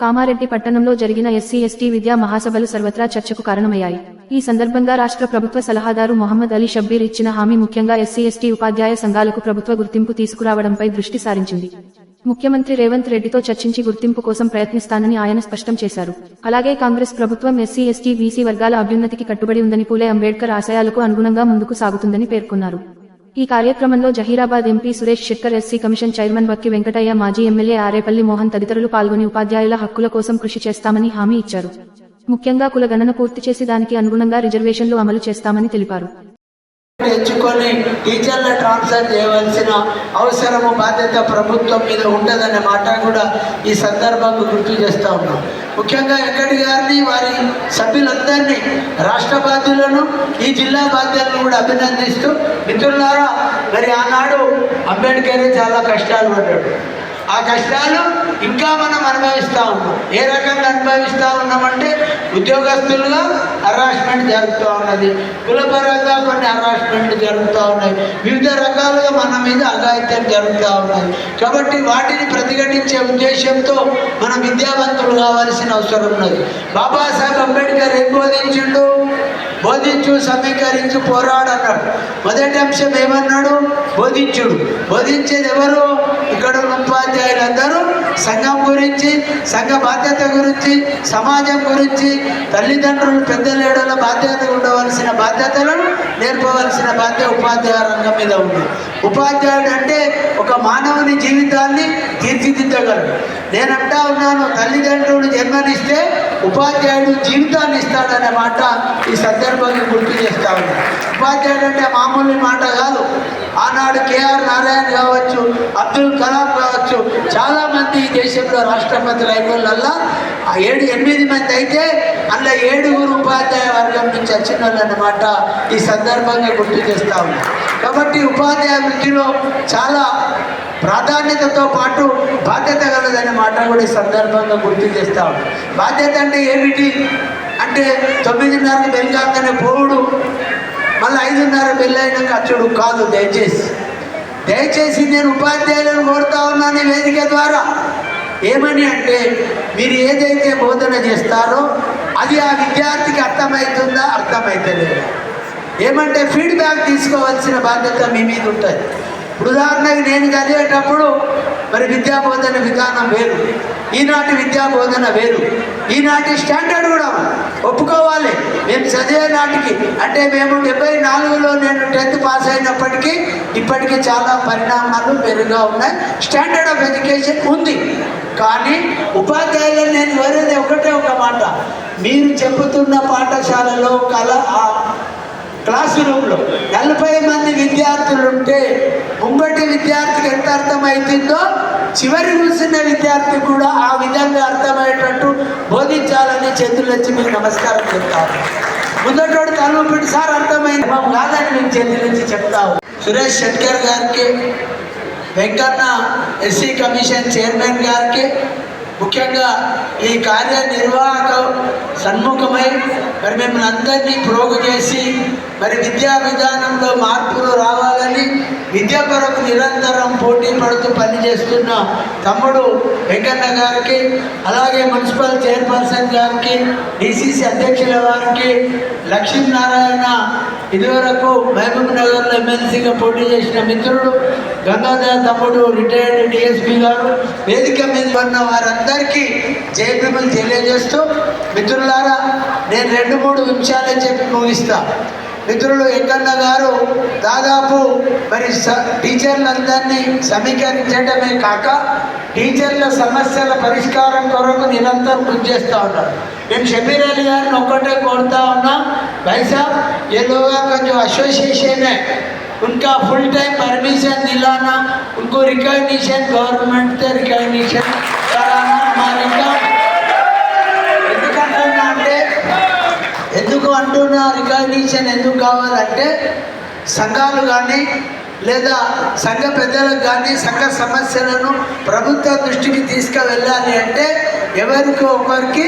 కామారెడ్డి పట్టణంలో జరిగిన SC ST విద్యా మహాసభలు సర్వత్రా చర్చకు కారణమయ్యాయి. ఈ సందర్భంగా రాష్ట్ర ప్రభుత్వ సలహాదారు మొహమ్మద్ అలీ షబ్బీర్ ఇచ్చిన హామీ ముఖ్యంగా ఎస్సీ ఎస్టీ ఉపాధ్యాయ సంఘాలకు ప్రభుత్వ గుర్తింపు తీసుకురావడంపై దృష్టి సారించింది. ముఖ్యమంత్రి రేవంత్ రెడ్డితో చర్చించి గుర్తింపు కోసం ప్రయత్నిస్తానని ఆయన స్పష్టం చేశారు. అలాగే కాంగ్రెస్ ప్రభుత్వం ఎస్సీ ఎస్టీ బీసీ వర్గాల అభ్యున్నతికి కట్టుబడి ఉందని పూలే అంబేద్కర్ ఆశయాలకు అనుగుణంగా ముందుకు సాగుతుందని పేర్కొన్నారు. ఈ కార్యక్రమంలో Zaheerabad MP Suresh Shetkar SC commission chairman Vakkiti Venkataiah మాజీ ఎమ్మెల్యే ఆరేపల్లి మోహన్ తదితరులు పాల్గొని ఉపాధ్యాయుల హక్కుల కోసం కృషి చేస్తామని హామీ ఇచ్చారు. ముఖ్యంగా కుల గణన పూర్తి చేసి దానికి అనుగుణంగా రిజర్వేషన్లు అమలు చేస్తామని తెలిపారు. ఎంచుకొని టీచర్ల ట్రాన్స్ఫర్ చేయవలసిన అవసరము బాధ్యత ప్రభుత్వం మీద ఉండదనే మాట కూడా ఈ సందర్భంగా గుర్తు చేస్తా ఉన్నాం. ముఖ్యంగా వెంకటి గారిని వారి సభ్యులందరినీ రాష్ట్ర బాధ్యులను ఈ జిల్లా బాధ్యులను కూడా అభినందిస్తూ మిత్రులారా మరి ఆనాడు అంబేద్కర్ చాలా కష్టాలు పడ్డాడు. ఆ కష్టాలు ఇంకా మనం అనుభవిస్తూ ఉన్నాం. ఏ రకంగా అనుభవిస్తూ ఉన్నామంటే ఉద్యోగస్తులుగా హరాస్మెంట్ జరుగుతూ ఉన్నది. కులపరంగా కొన్ని హరాస్మెంట్ జరుగుతూ ఉన్నాయి. వివిధ రకాలుగా మన మీద అఘాయిత్యం జరుగుతూ ఉన్నాయి కాబట్టి వాటిని ప్రతిఘటించే ఉద్దేశంతో మనం విద్యావంతులు కావాల్సిన అవసరం ఉన్నది. బాబాసాహెబ్ అంబేద్కర్ ఏం బోధించిండు? బోధించు సమీకరించు పోరాడు అన్నాడు. మొదటి అంశం ఏమన్నాడు? బోధించుడు. బోధించేది ఎవరు? ఇక్కడ ఉపాధ్యాయులందరూ సంఘం గురించి సంఘ బాధ్యత గురించి సమాజం గురించి తల్లిదండ్రులు పెద్దలేడల బాధ్యత ఉండవలసిన బాధ్యతలను నేర్పవలసిన బాధ్యత ఉపాధ్యాయ రంగం మీద ఉంది. ఉపాధ్యాయుడు అంటే ఒక మానవుని జీవితాన్ని తీర్చిదిద్దగలడు. నేనంటా ఉన్నాను తల్లిదండ్రులు జన్మనిస్తే ఉపాధ్యాయుడు జీవితాన్ని ఇస్తాడనే మాట ఈ సందర్భంగా గుర్తు చేస్తా ఉన్నాను ఉపాధ్యాయుడు అంటే మామూలు మాట కాదు. ఆనాడు కేఆర్ నారాయణ కావచ్చు అబ్దుల్ కలాం కావచ్చు చాలామంది ఈ దేశంలో రాష్ట్రపతులు అయిన వాళ్ళల్లా ఆ ఏడు ఎనిమిది మంది అయితే అందులో ఏడుగురు ఉపాధ్యాయ వర్గం నుంచి వచ్చిన వాళ్ళు అన్నమాట ఈ సందర్భంగా గుర్తు చేస్తా ఉన్నాం. కాబట్టి ఉపాధ్యాయ వృత్తిలో చాలా ప్రాధాన్యతతో పాటు కూడా ఈ సందర్భంగా గుర్తు చేస్తా. బాధ్యత అంటే ఏమిటి? అంటే తొమ్మిదిన్నరకు బెల్గానే పోవుడు. మళ్ళీ ఐదున్నర పెళ్ళైనాక అచ్చుడు కాదు దయచేసి. దయచేసి నేను ఉపాధ్యాయులను కోరుతా ఉన్నాను ఈ వేదిక ద్వారా. ఏమని అంటే మీరు ఏదైతే బోధన చేస్తారో అది ఆ విద్యార్థికి అర్థమవుతుందా అర్థమవుతలేదా ఏమంటే ఫీడ్బ్యాక్ తీసుకోవాల్సిన బాధ్యత మీ మీద ఉంటుంది. ఉదాహరణకి నేను చదివేటప్పుడు మరి విద్యా బోధన విధానం వేరు. ఈనాటి విద్యా బోధన వేరు. ఈనాటి స్టాండర్డ్ కూడా ఒప్పుకోవాలి. మేము చదివే నాటికి అంటే మేము డెబ్బై నాలుగులో నేను టెన్త్ పాస్ అయినప్పటికీ ఇప్పటికీ చాలా పరిణామాలు మెరుగ్గా ఉన్నాయి. స్టాండర్డ్ ఆఫ్ ఎడ్యుకేషన్ ఉంది. కానీ ఉపాధ్యాయులను నేను కోరేది ఒకటే ఒక మాట. మీరు చెబుతున్న పాఠశాలలో కళ క్లాస్ రూమ్లో నలభై మంది విద్యార్థులు ఉంటే ముంగటి విద్యార్థికి ఎంత అర్థమవుతుందో చివరి కూర్చున్న విద్యార్థి కూడా ఆ విధంగా అర్థమయ్యేటట్టు బోధించాలని చేతులెచ్చి మీకు నమస్కారం చెప్తాను ముందటోడు తల సార్ అర్థమైంది. మాకు కాదని మీకు చేతులెచ్చి చెప్తావు సురేష్ షెట్కర్ గారికి వెంకన్న ఎస్సీ కమిషన్ చైర్మన్ గారికి ముఖ్యంగా ఈ కార్యనిర్వాహక సన్ముఖమై మరి మిమ్మల్ని అందరినీ ప్రోగు చేసి మరి విద్యా విధానంలో మార్పులు రావాలని విద్య కొరకు నిరంతరం పోటీ పడుతూ పనిచేస్తున్న తమ్ముడు వెంకన్న గారికి అలాగే మున్సిపల్ చైర్పర్సన్ గారికి డిసిసి అధ్యక్షుల వారికి లక్ష్మీనారాయణ ఇదివరకు మహబూబ్ నగర్లో ఎమ్మెల్సీగా పోటీ చేసిన మిత్రుడు గంగాధర్ తమ్ముడు రిటైర్డ్ డిఎస్పీ గారు వేదిక మీద ఉన్న వారందరికీ జయభీములు తెలియజేస్తూ మిత్రులారా నేను రెండు మూడు విషయాలే చెప్పి ముగిస్తా మిత్రులు వెంకన్న గారు దాదాపు మరి స టీచర్లందరినీ సమీకరించడమే కాక టీచర్ల సమస్యల పరిష్కారం కొరకు నిరంతరం కృషి చేస్తూ ఉన్నారు నేను షబీర్ అలీ గారిని ఒక్కటే కోరుతా ఉన్నా भाई साहब ये लोगों का जो एसोसिएशन है उनका फुल टाइम परमिशन दिलाना उनको रिकॉग्निशन गवर्नमेंट से रिकॉग्निशन కూడా రికగ్నిషన్ ఎందుకు కావాలంటే సంఘాలు కానీ లేదా సంఘ పెద్దలకు కానీ సంఘ సమస్యలను ప్రభుత్వ దృష్టికి తీసుకువెళ్ళాలి అంటే ఎవరికి ఒకరికి